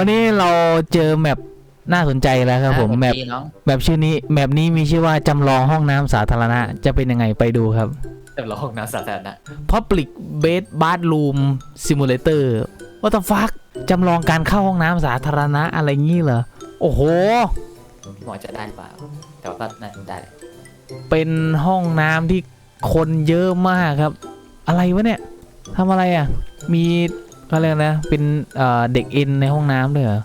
วันนี้เราเจอแมปน่าสนใจแล้วครับผมแมปดีน้องแมปชื่อนี้แมปนี้มีชื่อว่าจำลองห้องน้ำสาธารณะ จะเป็นยังไงไปดูครับจำลองน้ำสาธารณะ Public Bed Bathroom Simulator What the fuck จำลองการเข้าห้องน้ำสาธารณะอะไรงี้เหรอ โอ้โหหมอจะได้หรือเปล่าแต่ว่าก็น่าจะได้ เป็นห้องน้ำที่คนเยอะมากครับ อะไรวะเนี่ยทำอะไรอะ มี อะไรนะ เป็นเอ่อเด็กเอ็นในห้องน้ำด้วยเหรอ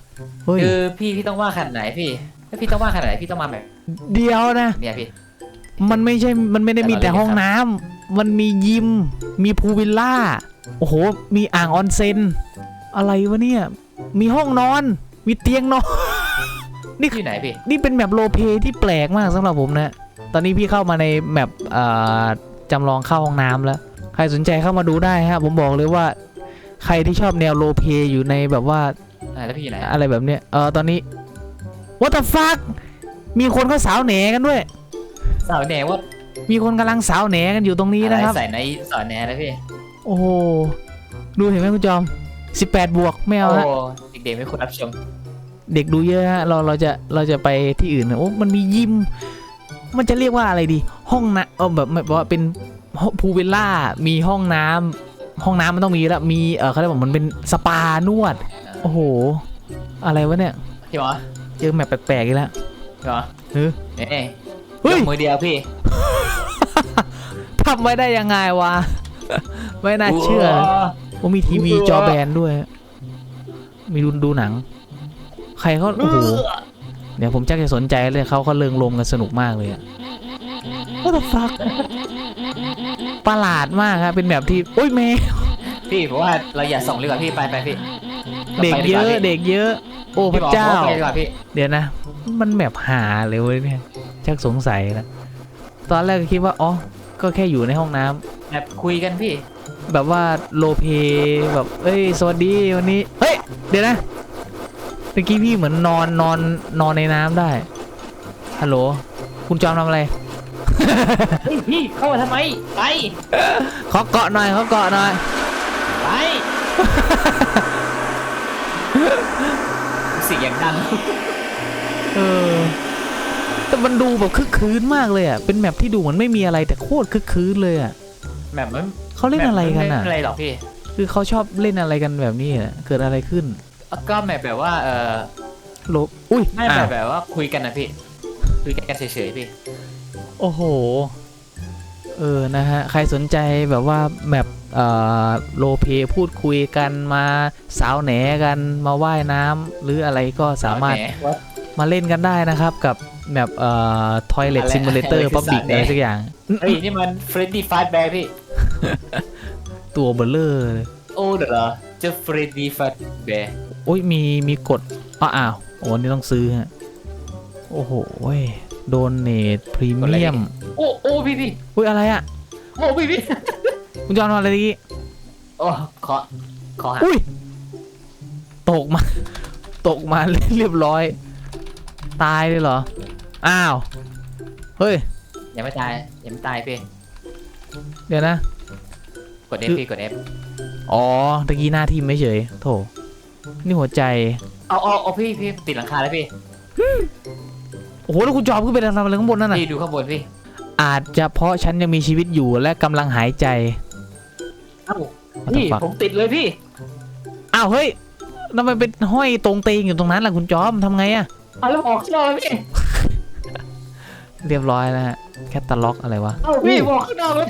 เฮ้ยคือพี่พี่ต้องว่าขนาดไหนพี่ถ้าพี่ต้องว่าขนาดไหนพี่ต้องมาแบบเดียวนะ เนี่ยพี่ มันไม่ใช่ มันไม่ได้มีแต่แต่เราเล่นห้องน้ำมันมียิม มีพูลวิลล่า โอ้โห มีอ่างออนเซ็น อะไรวะเนี่ย มีห้องนอน มีเตียงนอนนี่อยู่ไหนพี่นี่เป็นแมปโรลเพลย์ที่แปลกมากสำหรับผมนะ ตอนนี้พี่เข้ามาในแมปเอ่อจำลองเข้าห้องน้ำแล้ว ใครสนใจเข้ามาดูได้ฮะ ผมบอกเลยว่า ใครที่ชอบแนวโรลเพลย์อยู่ในแบบว่าอ่าแล้วพี่อยู่ไหนอะไรแบบเนี้ยเออตอนนี้ what the fuck มีคนเขาสาวแหนกันด้วย สาวแหนว่ามีคนกำลังสาวแหนกันอยู่ตรงนี้อะไรนะครับ ใส่ในสาวแหนนะพี่โอ้โหดูเห็นไหมคุณจอม 18 บวกไม่เอาโอ้ฮะเด็กๆไม่ควรรับชมเด็กดูเยอะฮะเราเราจะเราจะไปที่อื่นนะโอ้มันมียิม มันจะเรียกว่าอะไรดี ห้องน้ำเออแบบแบบว่าเป็นพูลวิลล่ามีห้องน้ำ ห้องน้ำมันต้องมีแล้วมีเออเขาเรียกว่ามันเป็นสปานวด โอ้โห อะไรวะเนี่ยพี่หมอเจอแมปแปลกๆอีกแล้วพี่หมอเฮ้ยเอ้ยเฮ้ยยกมือเดียวพี่ทำไว้ได้ยังไงวะไม่น่าเชื่อว่ามีทีวีจอแบนด้วย มีดูดูหนัง ใครเขาโอ้โหเดี๋ยวผมจักจะสนใจเลยเขาเขาเริงรมกันสนุกมากเลยอะ What the fuck ประหลาดมากครับเป็นแบบที่โอ้ยแมวพี่ผมว่าเราอย่าส่งเลยกว่าพี่ไปไปพี่เด็กเยอะเด็กเยอะ โอ้พพี่ระหมอเจ้าไปดีกว่าพี่เดี๋ยวนะ มันแบบหาเลยเว้ยเนี่ยชักสงสัยแล้วตอนแรกก็คิดว่าอ๋อก็แค่อยู่ในห้องน้ำแบบคุยกันพี่ แบบว่าโลเพแบบ เอ้ยสวัสดีวันนี้เฮ้ยเดี๋ยวนะเมื่อกี้พี่เหมือนนอนนอนนอนในน้ำได้ฮัลโหลคุณจอมทำอะไร เฮ้ยพี่เข้ามาทำไม ไป ขอเกาะหน่อยขอเกาะหน่อย ไป เสียงดัง เออ แต่มันดูแบบคึกคืนมากเลยอะ เป็นแมปที่ดูเหมือนไม่มีอะไรแต่โคตรคึกคืนเลยอะแบบมันเขาเล่นอะไรกันอะไม่อะไรหรอกพี่คือเขาชอบเล่นอะไรกันแบบนี้อะ เกิดอะไรขึ้นก็แบบแบบว่า เออโลอุ้ยไม่อ้าแบวบแบบว่าคุยกันนะพี่ คุยกันเฉยๆพี่ โอ้โห เออ นะฮะ ใครสนใจแบบว่าแมปเอ่อโลเพพูดคุยกันมาสาวแหนกันมาว่ายน้ำหรืออะไรก็สามารถแหมมาเล่นกันได้นะครับกับแมปเอ่อ Toilet อะไร Simulator อะไรคือ Public สาวแหน่อะไรสักอย่าง เฮ้ย นี่มันเฟรดดี้ฟาสแบร์พี่ ตัวเบลเลอร์เลยโอ้เดี๋ยวเหรอเจะเฟรดดี้ฟาสแบร์โอ้ยมีมีกดอ้าวอ้าวโอ้นี่ต้องซื้อฮะ โอ้โห โดนเนทพรีเมียมโอ้โอ้พี่พี่อุ้ยอะไรอะโอ้พี่พี่คุณจอห์นทำอะไรตะกี้โอ้ขอขอหาอุ้ยตกมา ตกมาเรียบร้อย ตายเลยเหรอ อ้าว เฮ้ยยังไม่ตายยังไม่ตายพี่ เดี๋ยวนะ กด F พี่กด F อ๋อตะกี้หน้าทีมไม่เฉย โถ นี่หัวใจ เอาเอาเอาพี่พี่ติดหลังคาแล้วพี่ โอ้โหแล้วคุณจอมขึ้นไปทำอะไรข้างบนนั่นน่ะพี่ดูข้างบนพี่อาจจะเพราะฉันยังมีชีวิตอยู่และกำลังหายใจ เอ้า What the พี่ fuck? ผมติดเลยพี่ อ้าวเฮ้ยทำไมเป็นห้อยตรงเตงอยู่ตรงนั้นล่ะคุณจอมทำไงอะเอาแล้วออกข้างนอกเลยพี่ เรียบร้อยแล้วฮะแคตตาล็อกอะไรวะเอาพี่ออกข้างนอกเลย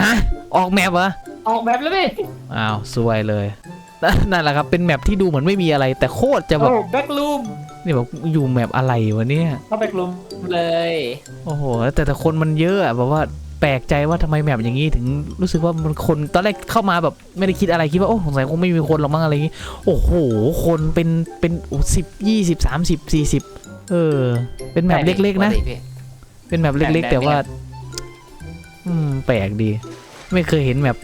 ฮะออกแมปเหรอออกแบบแล้วพี่อ้าวสวยเลยนั่นแหละครับเป็นแมปที่ดูเหมือนไม่มีอะไร แต่โคตรจะแบบ โอ้แบ็กลูม นี่แบบอยู่แมปอะไรวะเนี่ย เข้าแบ็กลูมเลย โอ้โหแต่แต่คนมันเยอะอะแบบว่าแปลกใจว่าทำไมแมปอย่างนี้ถึงรู้สึกว่ามันคนตอนแรกเข้ามาแบบไม่ได้คิดอะไรคิดว่าโอ้สงสัยคงไม่มีคนหรอกมั้งอะไรอย่างงี้ โอ้โห คนเป็นเป็นสิบยี่สิบสามสิบสี่สิบเออ เป็นแมปเล็กๆนะปติพี่เป็นแมปเล็กๆ แต่ว่า อืม แปลกดี ไม่เคยเห็นแมป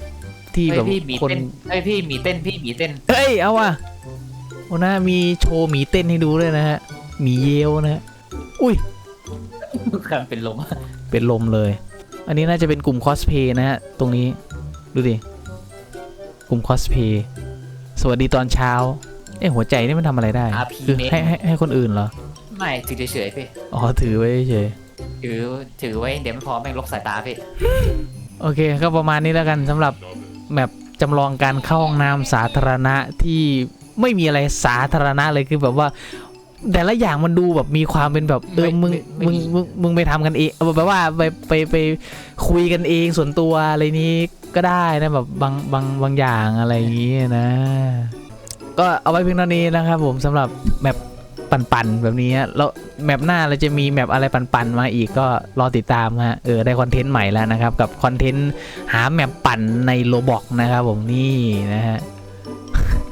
ที่เฮ้แบยบพี่หมีคนเต้นเฮ้ยพี่หมีเต้นพี่หมีเต้นเอ้ยเอาว่ะ โอ้นะมีโชว์หมีเต้นให้ดูด้วยนะฮะหมีเยวนะฮะอุ้ยกันเป็นลมเป็นลมเลย อันนี้น่าจะเป็นกลุ่มคอสเพย์นะฮะ ตรงนี้ ดูดิ กลุ่มคอสเพย์สวัสดีตอนเช้า เอ้หัวใจนี่มันทำอะไรได้ RP คือให้ให้ให้คนอื่นเหรอ ไม่ ถือเฉยๆพี่ อ๋อ ถือไว้เฉยถือถือไว้ เดี๋ยวไม่พอแม่งลบสายตาพี่ โอเค ก็ประมาณนี้แล้วกันสำหรับแมปจำลองการเข้าห้องน้ำสาธารณะที่ ไม่มีอะไรสาธารณะเลยคือแบบว่า แต่ละอย่างมันดูแบบมีความเป็นแบบเออมึงมึงมึงมึงไปทำกันเองเอาแบบว่าไปไปไปคุยกันเองส่วนตัวอะไรนี้ก็ได้นะแบบบางบางบางอย่างอะไรอย่างนี้นะ ก็เอาไว้เพียงเท่านี้นะครับผมสำหรับแมปปั่นๆแบบนี้ฮะแล้วแมปหน้าเราจะมีแมปอะไรปั่นๆมาอีกก็รอติดตามฮะเออได้คอนเทนต์ใหม่แล้วนะครับ กับคอนเทนต์หาแมปปั่นในโลบอกนะครับผมนี่นะฮะ